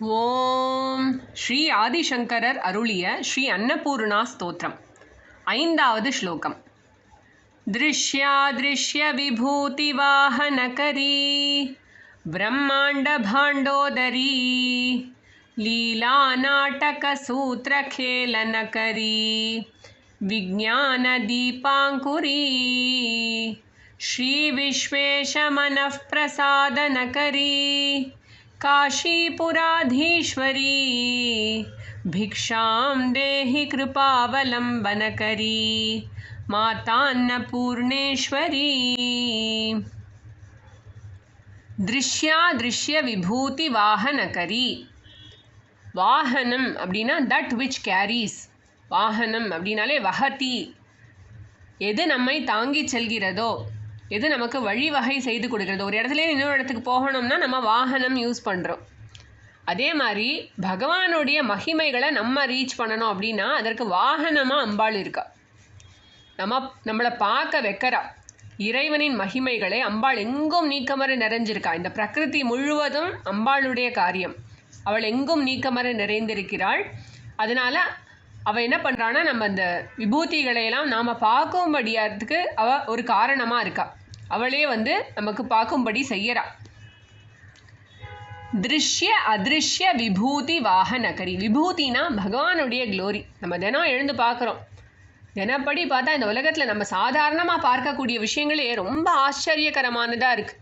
ஓம் ஸ்ரீ ஆதிசங்கரர் அருளிய ஸ்ரீ அன்னபூர்ணா ஸ்தோத்திரம் ஐந்தாவது ஸ்லோகம் திருஷ்யாதிருஷ்ய விபூதி வாகனகரி பிரம்மாண்ட பாண்டோதரி லீலா நாடக சூத்திர खेलनकरी विज्ञान दीपाङ्कुरी श्रीविश्वेशमनः प्रसादनकरी काशीपुराधीश्वरी भिक्षां देहि कृपावलम्बनकरी मातान्नपूर्णेश्वरी திருஷ்யாதிருஷ்ய விபூதி வாகனகரி வாகனம் அப்படின்னா தட் விச் கேரிஸ் வாகனம் அப்படின்னாலே வகதி எது நம்மை தாங்கி செல்கிறதோ எது நமக்கு வழிவகை செய்து கொடுக்கிறது? ஒரு இடத்துல இன்னொரு இடத்துக்கு போகணும்னா நம்ம வாகனம் யூஸ் பண்ணுறோம் அதே மாதிரி பகவானுடைய மகிமைகளை நம்ம ரீச் பண்ணணும் அப்படின்னா அதற்கு வாகனமாக அம்பாள் இருக்கா. நம்ம நம்மளை பார்க்க வைக்கிறா. இறைவனின் மகிமைகளை அம்பாள் எங்கும் நீக்கமர நிறைஞ்சிருக்கா. இந்த பிரகிருதி முழுவதும் அம்பாளுடைய காரியம். அவள் எங்கும் நீக்கமர நிறைந்திருக்கிறாள். அதனால் அவள் என்ன பண்ணுறான்னா நம்ம அந்த விபூதிகளையெல்லாம் நாம் பார்க்கும்படியாகிறதுக்கு அவள் ஒரு காரணமாக இருக்கா. அவளே வந்து நமக்கு பார்க்கும்படி செய்யறா. திருஷ்ய அதிருஷ்ய விபூதி வாகனகரி. விபூதினா பகவானுடைய க்ளோரி நம்ம தினம் எழுந்து பார்க்குறோம். தினப்படி பார்த்தா இந்த உலகத்தில் நம்ம சாதாரணமாக பார்க்கக்கூடிய விஷயங்களே ரொம்ப ஆச்சரியகரமானதாக இருக்குது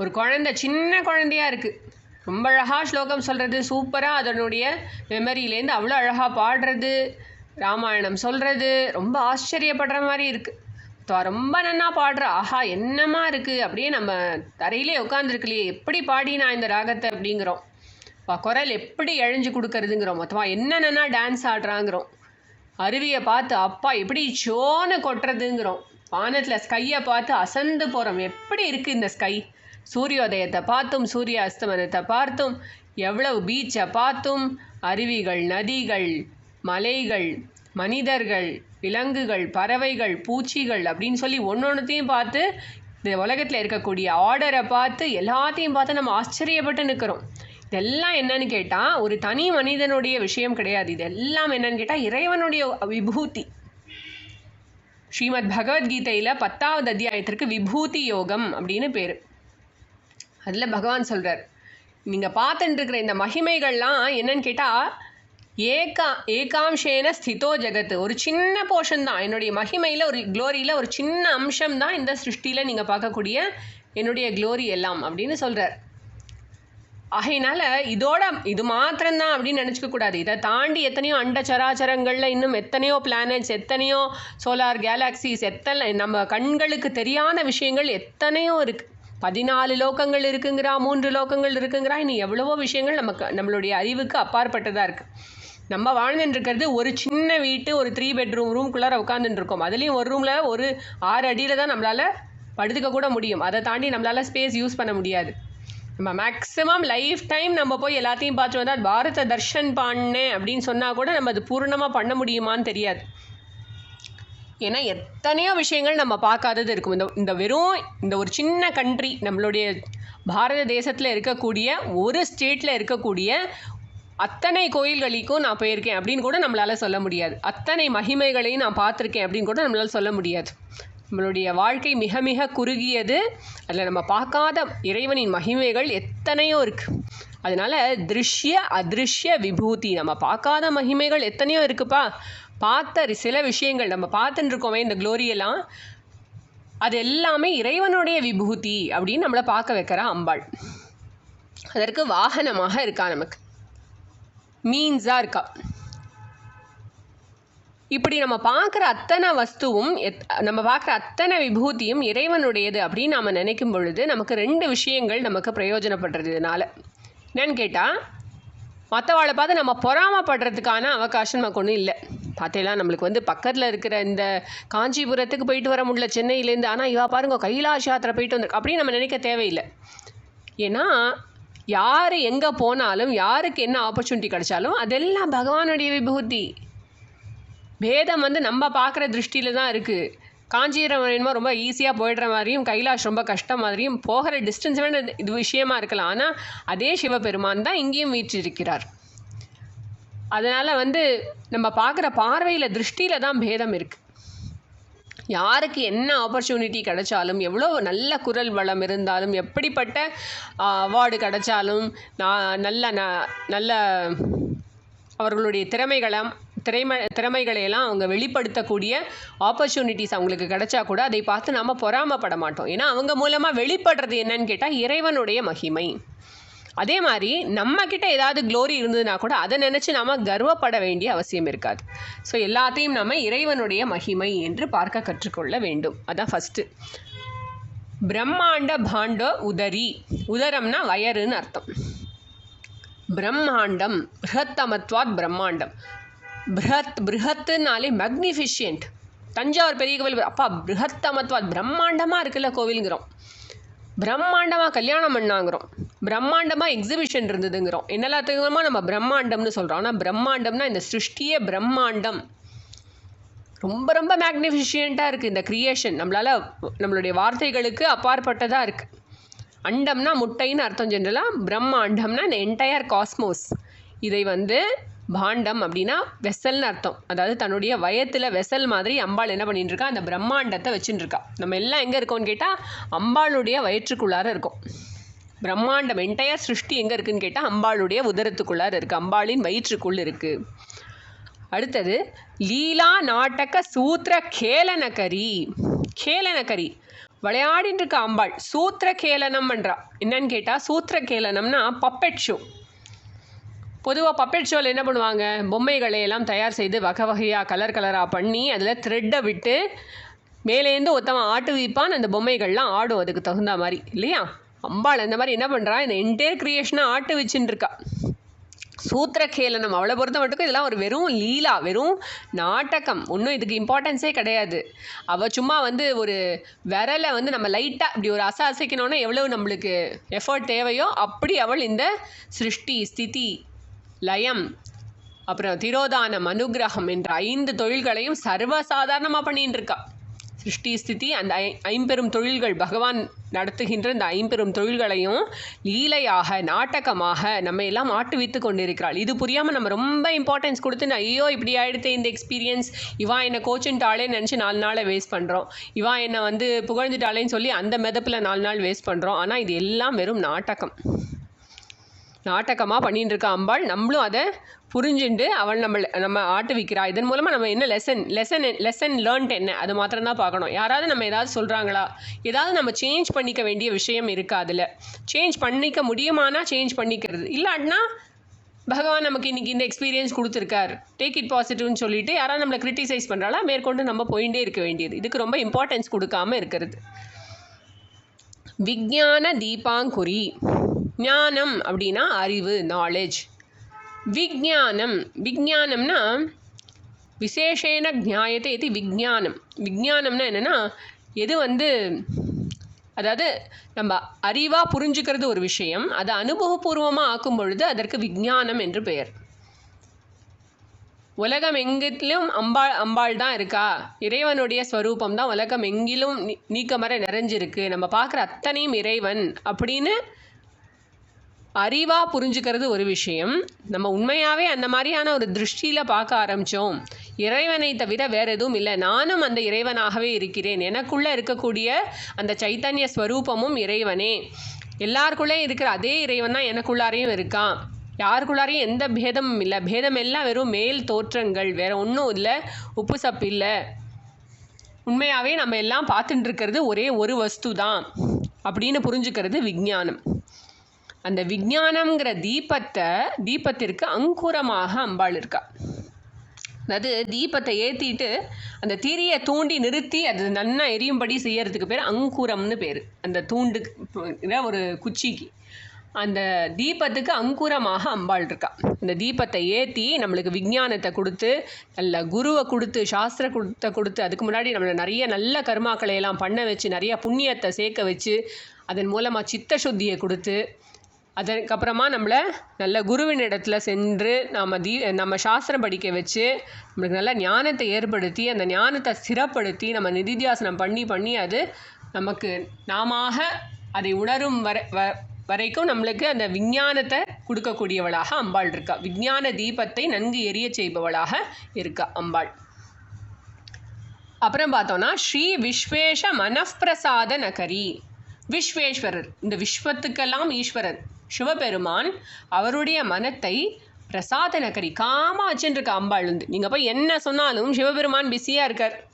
ஒரு குழந்த சின்ன குழந்தையாக இருக்குது ரொம்ப அழகாக ஸ்லோகம் சொல்கிறது சூப்பராக அதனுடைய மெமரியிலேருந்து அவ்வளோ அழகாக பாடுறது ராமாயணம் சொல்கிறது ரொம்ப ஆச்சரியப்படுற மாதிரி இருக்குது ரொம்ப நன்னா பாடுறா. ஆஹா என்னமா இருக்குது அப்படியே நம்ம தரையிலே உட்காந்துருக்கலையே எப்படி பாடி நான் இந்த ராகத்தை அப்படிங்கிறோம். குரல் எப்படி எழிஞ்சு கொடுக்கறதுங்கிறோம். மொத்தமாக என்னென்னா டான்ஸ் ஆடுறாங்கிறோம். அருவியை பார்த்து அப்பா எப்படி சோன்னு கொட்டுறதுங்கிறோம். வானத்தில் ஸ்கையை பார்த்து அசந்து போகிறோம் எப்படி இருக்குது இந்த ஸ்கை சூரியோதயத்தை பார்த்தும் சூரிய அஸ்தமனத்தை பார்த்தும் எவ்வளவு பீச்சை பார்த்தும் அருவிகள் நதிகள் மலைகள் மனிதர்கள் விலங்குகள் பறவைகள் பூச்சிகள் அப்படின்னு சொல்லி ஒன்று ஒன்றுத்தையும் பார்த்து இந்த உலகத்தில் இருக்கக்கூடிய ஆர்டரை பார்த்து எல்லாத்தையும் பார்த்து நம்ம ஆச்சரியப்பட்டு நிற்கிறோம் இதெல்லாம் என்னன்னு கேட்டால் ஒரு தனி மனிதனுடைய விஷயம் கிடையாது. இதெல்லாம் என்னன்னு கேட்டால் இறைவனுடைய விபூதி. ஸ்ரீமத் பகவத்கீதையில் பத்தாவது அத்தியாயத்திற்கு விபூதி யோகம் அப்படின்னு பேர். அதில் பகவான் சொல்கிறார் நீங்கள் பார்த்துட்டு இருக்கிற இந்த மகிமைகள்லாம் என்னன்னு கேட்டால் ஏகா ஏகாம்சேன ஸ்திதோ ஜெகத்து ஒரு சின்ன போர்ஷன் தான். என்னுடைய மகிமையில் ஒரு க்ளோரியில் ஒரு சின்ன அம்சம் தான் இந்த சிருஷ்டியில் நீங்கள் பார்க்கக்கூடிய என்னுடைய க்ளோரி எல்லாம் அப்படின்னு சொல்கிறார் ஆகையினால இதோட இது மாத்திரம்தான் அப்படின்னு நினச்சிக்க கூடாது. இதை தாண்டி எத்தனையோ அண்ட சராச்சரங்களில் இன்னும் எத்தனையோ பிளானட்ஸ் எத்தனையோ சோலார் கேலாக்சிஸ் எத்தனை நம்ம கண்களுக்கு தெரியாத விஷயங்கள் எத்தனையோ இருக்குது பதினாலு லோகங்கள் இருக்குங்கிறா மூன்று லோகங்கள் இருக்குங்கிறா இன்னும் எவ்வளவோ விஷயங்கள் நமக்கு நம்மளுடைய அறிவுக்கு அப்பாற்பட்டதாக இருக்குது நம்ம வாழ்ந்துட்டு இருக்கிறது ஒரு சின்ன வீட்டு ஒரு த்ரீ பெட்ரூம் ரூம்குள்ளார உட்காந்துட்டு இருக்கோம் அதுலேயும் ஒரு ரூமில் ஒரு ஆறு அடியில் தான் நம்மளால் படுத்துக்க கூட முடியும். அதை தாண்டி நம்மளால் ஸ்பேஸ் யூஸ் பண்ண முடியாது. நம்ம மேக்ஸிமம் லைஃப் டைம் நம்ம போய் எல்லாத்தையும் பார்த்து வந்தால் பாரத தர்ஷன் பண்ணேன் அப்படின்னு சொன்னால் கூட நம்ம அது பூர்ணமாக பண்ண முடியுமான்னு தெரியாது. ஏன்னா எத்தனையோ விஷயங்கள் நம்ம பார்க்காதது இருக்கும். இந்த இந்த வெறும் இந்த ஒரு சின்ன கண்ட்ரி நம்மளுடைய பாரத தேசத்தில் இருக்கக்கூடிய ஒரு ஸ்டேட்டில் இருக்கக்கூடிய அத்தனை கோயில்களுக்கும் நான் போயிருக்கேன் அப்படின்னு கூட நம்மளால் சொல்ல முடியாது. அத்தனை மகிமைகளையும் நான் பார்த்துருக்கேன் அப்படின்னு கூட நம்மளால் சொல்ல முடியாது. நம்மளுடைய வாழ்க்கை மிக மிக குறுகியது. அதில் நம்ம பார்க்காத இறைவனின் மகிமைகள் எத்தனையோ இருக்குது அதனால் திருஷ்ய அதிருஷ்ய விபூதி நம்ம பார்க்காத மகிமைகள் எத்தனையோ இருக்குப்பா. பார்த்த சில விஷயங்கள் நம்ம பார்த்துட்டுருக்கோமே இந்த க்ளோரியெல்லாம். அது எல்லாமே இறைவனுடைய விபூதி அப்படின்னு நம்மளை பார்க்க வைக்கிறா அம்பாள். அதற்கு வாகனமாக இருக்கா நமக்கு. மீன்ஸாக இருக்கா? இப்படி நம்ம பார்க்குற அத்தனை வஸ்துவும் எத் நம்ம பார்க்குற அத்தனை விபூதியும் இறைவனுடையது அப்படின்னு நாம் நினைக்கும் பொழுது நமக்கு ரெண்டு விஷயங்கள் நமக்கு பிரயோஜனப்படுறது இதனால். என்னன்னு கேட்டால் மற்றவாளை பார்த்து நம்ம பொறாமப்படுறதுக்கான அவகாசம் நமக்கு ஒன்றும் இல்லை. பார்த்தீங்களா? நம்மளுக்கு வந்து பக்கத்தில் இருக்கிற இந்த காஞ்சிபுரத்துக்கு போயிட்டு வர முடியல சென்னையிலேருந்து. ஆனால் இவா பாருங்க கைலாஷ் யாத்திரை போயிட்டு வந்திருக்கு. அப்படின்னு நம்ம நினைக்க தேவையில்லை. ஏன்னா யார் எங்கே போனாலும் யாருக்கு என்ன ஆப்பர்ச்சுனிட்டி கிடைச்சாலும் அதெல்லாம் பகவானுடைய விபூதி. பேதம் வந்து நம்ம பார்க்குற திருஷ்டியில் தான் இருக்குது காஞ்சிபுரம் ரொம்ப ஈஸியாக போயிடுற மாதிரியும் கைலாஷ் ரொம்ப கஷ்டம் மாதிரியும் போகிற டிஸ்டன்ஸ் வேணும் இது- இது விஷயமா இருக்கலாம். ஆனால் அதே சிவபெருமான் தான் இங்கேயும் வீற்றிருக்கிறார். அதனால் வந்து நம்ம பார்க்குற பார்வையில் திருஷ்டியில் தான் பேதம் இருக்குது யாருக்கு என்ன ஆப்பர்ச்சுனிட்டி கிடைச்சாலும் எவ்வளோ நல்ல குரல் வளம் இருந்தாலும் எப்படிப்பட்ட அவார்டு கிடைச்சாலும் நான் நல்ல ந- நல்ல அவர்களுடைய திறமைகளம் திறமை திறமைகளையெல்லாம் அவங்க வெளிப்படுத்தக்கூடிய ஆப்பர்ச்சுனிட்டிஸ் அவங்களுக்கு கிடைச்சா கூட அதை பார்த்து நாம் பொறாமப்பட மாட்டோம். ஏன்னா அவங்க மூலமாக வெளிப்படுறது என்னன்னு கேட்டால் இறைவனுடைய மகிமை. அதே மாதிரி நம்ம கிட்ட ஏதாவது க்ளோரி இருந்ததுன்னா கூட அதை நினச்சி நாம கர்வப்பட வேண்டிய அவசியம் இருக்காது. ஸோ எல்லாத்தையும் நம்ம இறைவனுடைய மகிமை என்று பார்க்க கற்றுக்கொள்ள வேண்டும். அதான் ஃபஸ்ட்டு பிரம்மாண்ட பாண்ட உதரி. உதரம்னா வயறுன்னு அர்த்தம். பிரம்மாண்டம் பிருஹத்தமத்வாத் பிரம்மாண்டம். பிருஹத் பிருஹத்துனாலே மேக்னிஃபிஷியன்ட் தஞ்சாவூர் பெரிய கோவில் அப்பா பிருஹத்தமத்வாத் பிரம்மாண்டமாக இருக்குல்ல கோவிலுங்கிறோம். பிரம்மாண்டமாக கல்யாணம் பண்ணாங்கிறோம். பிரம்மாண்டமாக எக்ஸிபிஷன் இருந்ததுங்கிறோம். என்னெல்லாத்துக்குமா நம்ம பிரம்மாண்டம்னு சொல்கிறோம் ஆனால் பிரம்மாண்டம்னா இந்த சிருஷ்டியே பிரம்மாண்டம். ரொம்ப ரொம்ப மேக்னிஃபிஷியண்ட்டாக இருக்குது இந்த க்ரியேஷன் நம்மளால் நம்மளுடைய வார்த்தைகளுக்கு அப்பாற்பட்டதாக இருக்குது அண்டம்னா முட்டைன்னு அர்த்தம் ஜென்ரலாக பிரம்மாண்டம்னா இந்த என்டையர் காஸ்மோஸ் இதை வந்து பாண்டம் அப்படின்னா வெசல்னு அர்த்தம். அதாவது தன்னுடைய வயத்தில் வெசல் மாதிரி அம்பாள் என்ன பண்ணிட்டுருக்கா அந்த பிரம்மாண்டத்தை வச்சுட்டுருக்கா நம்ம எல்லாம் எங்கே இருக்கோம்னு கேட்டால் அம்பாளுடைய வயிற்றுக்குள்ளார இருக்கும். பிரம்மாண்டம் என்டையர் சிருஷ்டி எங்கே இருக்குன்னு கேட்டால் அம்பாளுடைய உதரத்துக்குள்ளார இருக்குது அம்பாளின் வயிற்றுக்குள் இருக்குது அடுத்தது லீலா நாட்டக சூத்திர கேலனகரி கேலனகரி விளையாடிட்டு இருக்க அம்பாள். சூத்திர கேலனம் பண்ணுறா என்னன்னு கேட்டால் சூத்திர கேலனம்னா பப்பெட் ஷோ பொதுவாக பப்பெட் ஷோவில் என்ன பண்ணுவாங்க? பொம்மைகளை எல்லாம் தயார் செய்து வகை வகையாக கலர் கலராக பண்ணி அதில் த்ரெட்டை விட்டு மேலேருந்து ஒருத்தவன் ஆட்டு வைப்பான். அந்த பொம்மைகள்லாம் ஆடும் அதுக்கு தகுந்த மாதிரி இல்லையா? அம்பாள் அந்த மாதிரி என்ன பண்ணுறா இந்த என்டையர் கிரியேஷனாக ஆட்டு வச்சுட்டு இருக்கா. சூத்திரகேலனம் அவளை பொறுத்த மட்டுக்கும் இதெல்லாம் ஒரு வெறும் லீலா வெறும் நாடகம். ஒன்றும் இதுக்கு இம்பார்ட்டன்ஸே கிடையாது. அவள் சும்மா வந்து ஒரு விரலை வந்து நம்ம லைட்டாக இப்படி ஒரு அசை அசைக்கணுன்னா எவ்வளவு நம்மளுக்கு எஃபர்ட் தேவையோ அப்படி அவள் இந்த சிருஷ்டி ஸ்திதி லயம். அப்புறம் திரோதானம் அனுகிரகம் என்ற ஐந்து தொழில்களையும் சர்வசாதாரணமாக பண்ணிட்டு இருக்கா சிருஷ்டி ஸ்திதி அந்த ஐ ஐம்பெரும் தொழில்கள் பகவான் நடத்துகின்ற இந்த ஐம்பெரும் தொழில்களையும் லீலையாக நாடகமாக நம்ம எல்லாம் ஆட்டுவித்து கொண்டிருக்கிறாள். இது புரியாமல் நம்ம ரொம்ப இம்பார்ட்டன்ஸ் கொடுத்து நான் ஐயோ இப்படி ஆகிடுத்து இந்த எக்ஸ்பீரியன்ஸ் இவா என்னை கோச்சுன்ட்டாளே நினச்சி நாலு நாளை வேஸ்ட் பண்ணுறோம் இவா என்னை வந்து புகழ்ந்துட்டாளேன்னு சொல்லி அந்த மெதப்பில் நாலு நாள் வேஸ்ட் பண்ணுறோம் ஆனால் இது எல்லாம் வெறும் நாடகம் நாடகமாக பண்ணிட்டு இருக்க அம்பாள். நம்மளும் அதை புரிஞ்சுண்டு அவள் நம்ம நம்ம ஆட்டுவிக்கிறா இதன் மூலமாக நம்ம என்ன லெசன் லெசன் லெசன் லேர்ன்ட் என்ன? அது மாத்திரம் தான் பார்க்கணும். யாராவது நம்ம ஏதாவது சொல்கிறாங்களா ஏதாவது நம்ம சேஞ்ச் பண்ணிக்க வேண்டிய விஷயம் இருக்கா அதில். சேஞ்ச் பண்ணிக்க முடியுமானா சேஞ்ச் பண்ணிக்கிறது. இல்லாட்டினா பகவான் நமக்கு இன்றைக்கி இந்த எக்ஸ்பீரியன்ஸ் கொடுத்துருக்கார். டேக் இட் பாசிட்டிவ்னு சொல்லிட்டு யாராவது நம்மளை கிரிட்டிசைஸ் பண்ணுறாளா மேற்கொண்டு நம்ம போயிட்டே இருக்க வேண்டியது. இதுக்கு ரொம்ப இம்பார்ட்டன்ஸ் கொடுக்காம இருக்கிறது. விஞ்ஞான தீபாங்குரி ஞானம் அப்படின்னா அறிவு நாலேஜ் விஜானம் விஜானம்னா விசேஷேன ஜாயத்தை இது விஜானம் விஜானம்னா என்னென்னா எது வந்து அதாவது நம்ம அறிவாக புரிஞ்சுக்கிறது ஒரு விஷயம் அதை அனுபவபூர்வமாக ஆக்கும் பொழுது அதற்கு விஜானம் என்று பெயர். உலகம் எங்கிலும் அம்பாள் அம்பாள் தான் இருக்கா? இறைவனுடைய ஸ்வரூபம் தான் உலகம் எங்கிலும் நீ- நீக்கமர நிறைஞ்சிருக்கு. நம்ம பார்க்குற அத்தனையும் இறைவன் அப்படின்னு அறிவாக புரிஞ்சுக்கிறது ஒரு விஷயம். நம்ம உண்மையாகவே அந்த மாதிரியான ஒரு திருஷ்டியில் பார்க்க ஆரம்பித்தோம் இறைவனை தவிர வேறு எதுவும் இல்லை. நானும் அந்த இறைவனாகவே இருக்கிறேன். எனக்குள்ளே இருக்கக்கூடிய அந்த சைத்தன்ய ஸ்வரூபமும் இறைவனே. எல்லாருக்குள்ளே இருக்கிற அதே இறைவன் தான் எனக்குள்ளாரையும் இருக்கான். யாருக்குள்ளாரையும் எந்த பேதமும் இல்லை. பேதம் எல்லாம் வெறும் மேல் தோற்றங்கள். வேற ஒன்றும் இல்லை. உப்பு சப்பு இல்லை. உண்மையாகவே நம்ம எல்லாம் பார்த்துட்டு இருக்கிறது ஒரே ஒரு வஸ்து தான் அப்படின்னு புரிஞ்சுக்கிறது விஞ்ஞானம். அந்த விஞ்ஞானம்ங்கிற தீபத்தை தீபத்திற்கு அங்குரமாக அம்பாள் இருக்கா. அதாவது தீபத்தை ஏற்றிட்டு அந்த திரியை தூண்டி நிறுத்தி அது நன்னா எரியும்படி செய்யறதுக்கு பேர் அங்குரம்னு பேர். அந்த தூண்டு ஒரு குச்சிக்கு. அந்த தீபத்துக்கு அங்குரமாக அம்பாள் இருக்கா. அந்த தீபத்தை ஏற்றி நம்மளுக்கு விஞ்ஞானத்தை கொடுத்து நல்ல குருவை கொடுத்து சாஸ்திர கொடுத்த கொடுத்து அதுக்கு முன்னாடி நம்மளை நிறைய நல்ல கர்மாக்களை எல்லாம் பண்ண வச்சு நிறைய புண்ணியத்தை சேர்க்க வச்சு அதன் மூலமாக சித்த சுத்தியை கொடுத்து அதற்கப்புறமா நம்மளை நல்ல குருவின் இடத்துல சென்று நாம் தீ நம்ம சாஸ்திரம் படிக்க வச்சு நம்மளுக்கு நல்ல ஞானத்தை ஏற்படுத்தி அந்த ஞானத்தை ஸ்திரப்படுத்தி நம்ம நிதித்தியாசனம் பண்ணி பண்ணி அது நமக்கு நாம அதை உணரும் வர வ வரைக்கும் நம்மளுக்கு அந்த விஞ்ஞானத்தை கொடுக்கக்கூடியவளாக அம்பாள் இருக்கா. விஞ்ஞான தீபத்தை நன்கு எரிய செய்பவளாக இருக்கா அம்பாள். அப்புறம் பார்த்தோன்னா ஸ்ரீ விஸ்வேஷ மனப்பிரசாத நகரி. விஸ்வேஸ்வரர். இந்த விஸ்வத்துக்கெல்லாம் ஈஸ்வரர். சிவபெருமான் அவருடைய மனத்தை பிரசாத நகரி காமா வச்சுருக்க அம்பாள் வந்து. நீங்கள் போய் என்ன சொன்னாலும் சிவபெருமான் பிஸியாக இருக்கார்.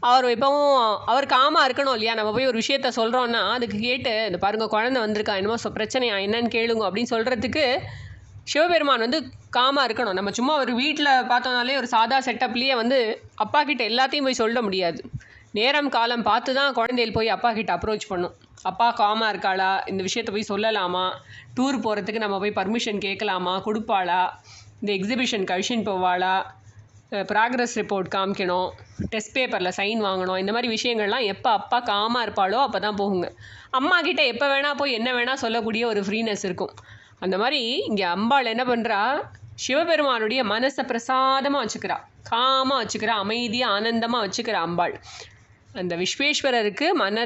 அவர் இப்போவும் அவர் காமாக இருக்கணும் இல்லையா? நம்ம போய் ஒரு விஷயத்த சொல்கிறோன்னா அதுக்கு கேட்டு இந்த பாருங்க குழந்தை வந்திருக்கா என்னமோ சொ- பிரச்சனையா என்னன்னு கேளுங்க அப்படின்னு சொல்கிறதுக்கு சிவபெருமான் வந்து காமாக இருக்கணும். நம்ம சும்மா ஒரு வீட்டில் பார்த்தோம்னாலே ஒரு சாதா செட்டப்லேயே வந்து அப்பா கிட்ட எல்லாத்தையும் போய் சொல்ல முடியாது. நேரம் காலம் பார்த்து தான் குழந்தைகள் போய் அப்பா கிட்ட அப்ரோச் பண்ணும். அப்பா காமாக இருக்காளா? இந்த விஷயத்தை போய் சொல்லலாமா? டூர் போகிறதுக்கு நம்ம போய் பர்மிஷன் கேட்கலாமா? கொடுப்பாளா? இந்த எக்ஸிபிஷன் கழிச்சின்னு போவாளா? ப்ராக்ரஸ் ரிப்போர்ட் காமிக்கணும். டெஸ்ட் பேப்பரில் சைன் வாங்கணும். இந்த மாதிரி விஷயங்கள்லாம் எப்போ அப்பா காமாக இருப்பாளோ அப்போ தான் போகுங்க. அம்மா கிட்ட எப்போ வேணால் போய் என்ன வேணால் சொல்லக்கூடிய ஒரு ஃப்ரீனஸ் இருக்கும். அந்த மாதிரி இங்கே அம்பாள் என்ன பண்ணுறா சிவபெருமானுடைய மனசை பிரசாதமாக வச்சுக்கிறா. காமாக வச்சுக்கிறா. அமைதியாக ஆனந்தமாக வச்சுக்கிறா அம்பாள். அந்த விஸ்வேஸ்வரருக்கு மன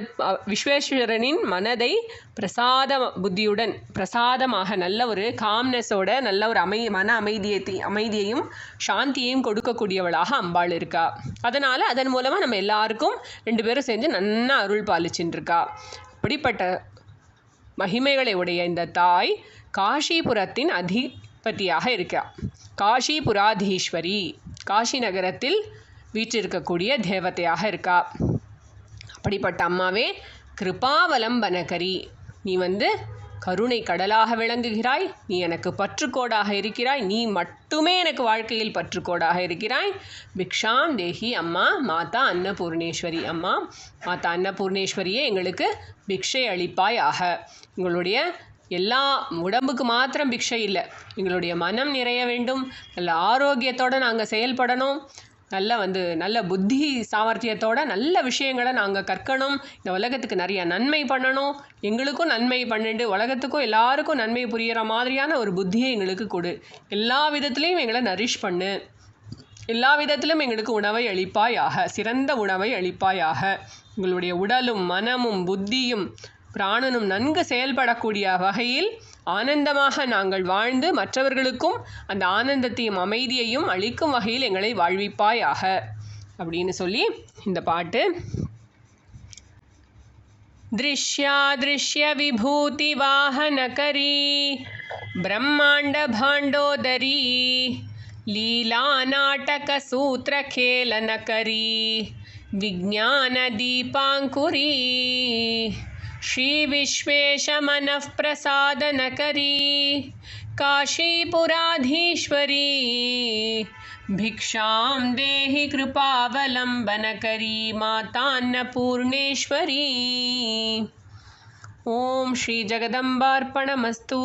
விஸ்வேஸ்வரனின் மனதை பிரசாத புத்தியுடன் பிரசாதமாக நல்ல ஒரு காம்னஸோட நல்ல ஒரு அமை மன அமைதியை அமைதியையும் சாந்தியையும் கொடுக்கக்கூடியவளாக அம்பாள் இருக்கா. அதனால் அதன் மூலமாக நம்ம எல்லாருக்கும் ரெண்டு பேரும் சேர்ந்து நன்னா அருள் பாலிச்சுட்டு இருக்கா அப்படிப்பட்ட மகிமைகளை உடைய இந்த தாய் காஷிபுரத்தின் அதிபதியாக இருக்கா. காஷிபுராதீஸ்வரி காஷி நகரத்தில் வீற்றிருக்கக்கூடிய தேவதையாக இருக்கா. அப்படிப்பட்ட அம்மாவே கிருபாவலம்பனகரி நீ வந்து கருணை கடலாக விளங்குகிறாய் நீ எனக்கு பற்றுக்கோடாக இருக்கிறாய் நீ மட்டுமே எனக்கு வாழ்க்கையில் பற்றுக்கோடாக இருக்கிறாய். பிக்ஷாம் தேஹி அம்மா மாதா அன்னபூர்ணேஸ்வரி அம்மா மாதா அன்னபூர்ணேஸ்வரியே எங்களுக்கு பிக்ஷை அளிப்பாய் ஆக. எங்களுடைய எல்லா உடம்புக்கு மாத்திரம் பிக்ஷை இல்லை. எங்களுடைய மனம் நிறைய வேண்டும். நல்ல ஆரோக்கியத்தோடு நாங்கள் செயல்படணும். நல்ல வந்து நல்ல புத்தி சாமர்த்தியத்தோட நல்ல விஷயங்களை நாங்கள் கற்கணும். இந்த உலகத்துக்கு நிறைய நன்மை பண்ணணும். எங்களுக்கும் நன்மை பண்ணிட்டு உலகத்துக்கும் எல்லாருக்கும் நன்மை புரிகிற மாதிரியான ஒரு புத்தியை எங்களுக்கு கொடு. எல்லா விதத்துலேயும் எங்களை நரிஷ் பண்ணு. எல்லா விதத்திலும் எங்களுக்கு உணவை அளிப்பாயாக சிறந்த உணவை அளிப்பாயாக. எங்களுடைய உடலும் மனமும் புத்தியும் பிராணனும் நன்கு செயல்படக்கூடிய வகையில் ஆனந்தமாக நாங்கள் வாழ்ந்து மற்றவர்களுக்கும் அந்த ஆனந்தத்தையும் அமைதியையும் அளிக்கும் வகையில் எங்களை வாழ்விப்பாயாக அப்படின்னு சொல்லி இந்த பாட்டு दृश्यादृश्यविभूतिवाहनकरी ब्रह्माण्डभाण्डोदरी लीलानाटकसूत्रखेलनकरी विज्ञानदीपाङ्कुरी श्रीविश्वेशमनःप्रसादनकरी काशीपुराधीश्वरी भिक्षां देहि कृपावलम्बनकरी मातान्नपूर्णेश्वरी। ॐ श्रीजगदम्बार्पणमस्तु